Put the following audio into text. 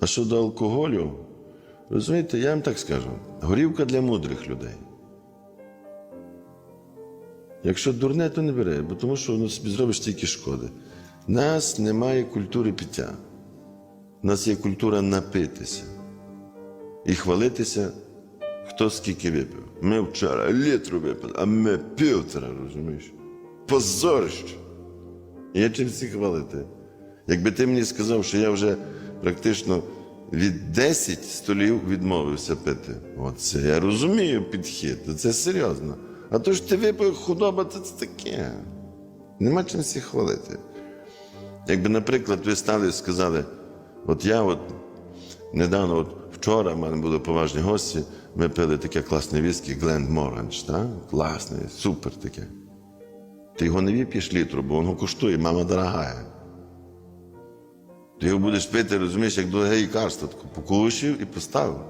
А щодо алкоголю, розумієте, я вам так скажу: горівка для мудрих людей. Якщо дурне, то не бери, бо тому що воно собі зробиш тільки шкоди. Нас немає культури пиття. У нас є культура напитися і хвалитися, хто скільки випив. Ми вчора літру випили, а ми півтора, розумієш? Позорище. Є чим всі хвалити. Якби ти мені сказав, що я вже практично від 10 столів відмовився пити. Оце я розумію підхід, це серйозно. А то ж ти випив худоба, то це таке. Нема чим всіх хвалити. Якби, наприклад, ви стали і сказали, от я от недавно, от вчора в мене були поважні гості, ми пили таке класне віскі Гленд Моранж? Класне, супер таке. Ти його не вип'єш літру, бо воно коштує, мама дорогая. Ти його будеш пити, розумієш, як дороге лікарство, покушив і поставив.